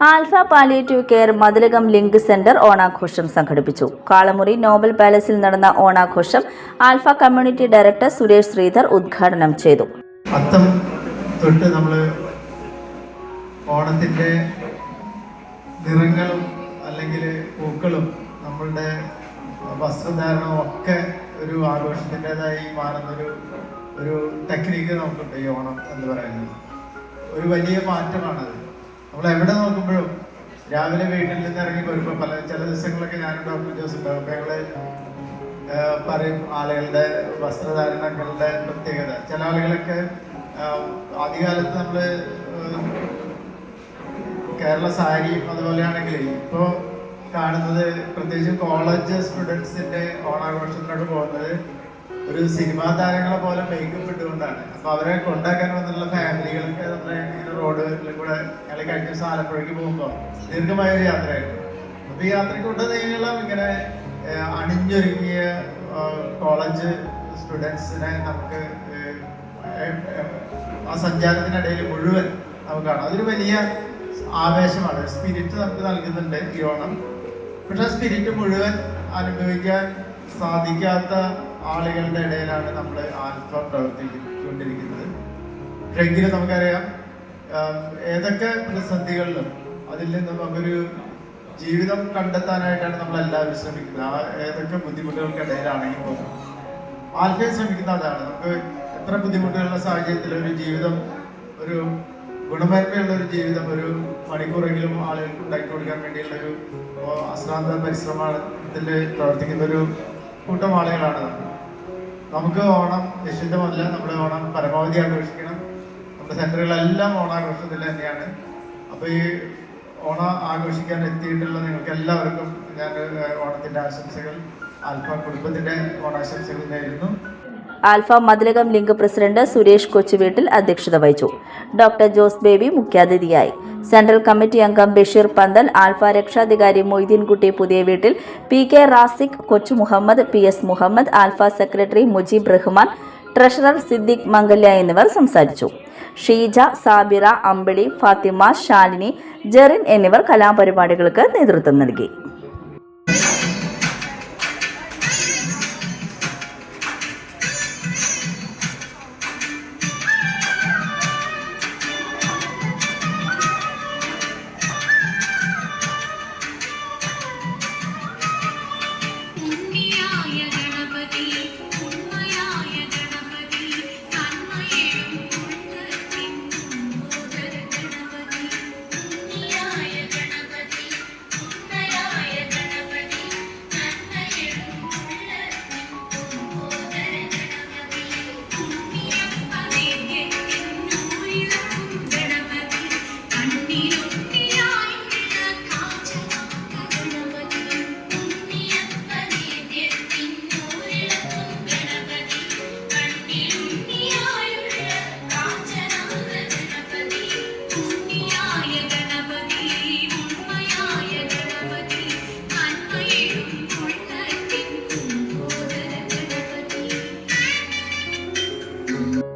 Alpha palliative care Mathilakam link centre ഓണാഘോഷം സംഘടിപ്പിച്ചു. Kalamuri Nobel പാലസിൽ നടന്ന ഓണാഘോഷം Alpha community director Suresh Sreedhar ഉദ്ഘാടനം ചെയ്തു. തൊട്ട് നമ്മൾ ഓണത്തിന്റെ നിറങ്ങളും അല്ലെങ്കിൽ പൂക്കളും നമ്മളുടെ വസ്ത്രധാരണവും ഒക്കെ ഒരു ആഘോഷത്തിന്റെതായി മാറുന്നൊരു ഒരു ടെക്നിക്ക് നമുക്കുണ്ട് ഈ ഓണം എന്ന് പറയുന്നത്. ഒരു വലിയ മാറ്റമാണത്. നമ്മൾ എവിടെ നോക്കുമ്പോഴും രാവിലെ വീട്ടിൽ നിന്ന് ഇറങ്ങി വരുമ്പോൾ പല ചില ദിവസങ്ങളൊക്കെ ഞാനും ഡോക്ടർ ജോസ് ഉണ്ടാവും അപ്പം ഞങ്ങൾ പറയും ആളുകളുടെ വസ്ത്രധാരണങ്ങളുടെ പ്രത്യേകത. ചില ആളുകളൊക്കെ ആദ്യകാലത്ത് നമ്മൾ കേരള സാരി അതുപോലെയാണെങ്കിൽ ഇപ്പോ കാണുന്നത് പ്രത്യേകിച്ച് കോളേജ് സ്റ്റുഡൻസിന്റെ ഓണാഘോഷത്തിനോട് പോകുന്നത് ഒരു സിനിമാ താരങ്ങളെ പോലെ മേക്കപ്പ് ഇട്ടുകൊണ്ടാണ്. അപ്പൊ അവരെ കൊണ്ടാക്കാൻ വന്നിട്ടുള്ള ഫാമിലികളൊക്കെ നമ്മളെ റോഡ് ഞങ്ങൾ കഴിഞ്ഞ ദിവസം ആലപ്പുഴയ്ക്ക് പോകുമ്പോൾ ദീർഘമായ ഒരു യാത്രയായിരുന്നു. അപ്പൊ ഈ യാത്രയ്ക്കുണ്ട് നീളം ഇങ്ങനെ അണിഞ്ഞൊരുങ്ങിയ കോളേജ് സ്റ്റുഡൻസിനെ നമുക്ക് ആ സഞ്ചാരത്തിനിടയിൽ മുഴുവൻ നമുക്ക് കാണാം. അതൊരു വലിയ ആവേശമാണ്. സ്പിരിറ്റ് നമുക്ക് നൽകുന്നുണ്ട് ഈ ഓണം. പക്ഷെ സ്പിരിറ്റ് മുഴുവൻ അനുഭവിക്കാൻ സാധിക്കാത്ത ആളുകളുടെ ഇടയിലാണ് നമ്മൾ ആൽഫ പ്രവർത്തിക്കൊണ്ടിരിക്കുന്നത് പക്ഷെ എങ്കിലും നമുക്കറിയാം ഏതൊക്കെ പ്രതിസന്ധികളിലും അതിൽ നിന്ന് നമുക്കൊരു ജീവിതം കണ്ടെത്താനായിട്ടാണ് നമ്മൾ എല്ലാവരും ശ്രമിക്കുന്നത്. ആ ഏതൊക്കെ ബുദ്ധിമുട്ടുകൾക്കിടയിലാണെങ്കിൽ പോലും ആൽഫയെ ശ്രമിക്കുന്ന അതാണ്. നമുക്ക് എത്ര ബുദ്ധിമുട്ടുകളുടെ സാഹചര്യത്തിൽ ഒരു ജീവിതം ഒരു ഗുണമേന്മയുള്ള ഒരു ജീവിതം ഒരു മണിക്കൂറെങ്കിലും ആളുകൾക്ക് ഉണ്ടാക്കി കൊടുക്കാൻ വേണ്ടിയുള്ള ഒരു അശ്രാന്ത പരിശ്രമത്തിൽ പ്രവർത്തിക്കുന്ന ഒരു കൂട്ടം ആളുകളാണ് നമുക്ക് ഓണം നിശ്ചിതമല്ല നമ്മുടെ ഓണം പരമാവധി ആഘോഷിക്കണം നമ്മുടെ സെന്ററുകളെല്ലാം ഓണാഘോഷത്തിൽ തന്നെയാണ്. അപ്പോൾ ഈ ഓണം ആഘോഷിക്കാൻ എത്തിയിട്ടുള്ള നിങ്ങൾക്ക് എല്ലാവർക്കും ഞാൻ ഓണത്തിന്റെ ആശംസകൾ ആൽഫ കുടുംബത്തിന്റെ ഓണാശംസകൾ നേരുന്നു. Alpha Mathilakam link president Suresh Kochuveettil അധ്യക്ഷത വഹിച്ചു. ഡോക്ടർ ജോസ് ബേബി മുഖ്യാതിഥിയായി. സെൻട്രൽ കമ്മിറ്റി അംഗം ബഷീർ പന്തൽ ആൽഫ രക്ഷാധികാരി മൊയ്തീൻകുട്ടി പുതിയ വീട്ടിൽ P K Raziq Kochu Muhammad P S Muhammad Alpha secretary Mujeeb Rahman treasurer Siddique Mangalya എന്നിവർ സംസാരിച്ചു. ഷീജ സാബിറ അമ്പിളി ഫാത്തിമ ഷാലിനി ജെറിൻ എന്നിവർ കലാപരിപാടികൾക്ക് നേതൃത്വം നൽകി. shoot.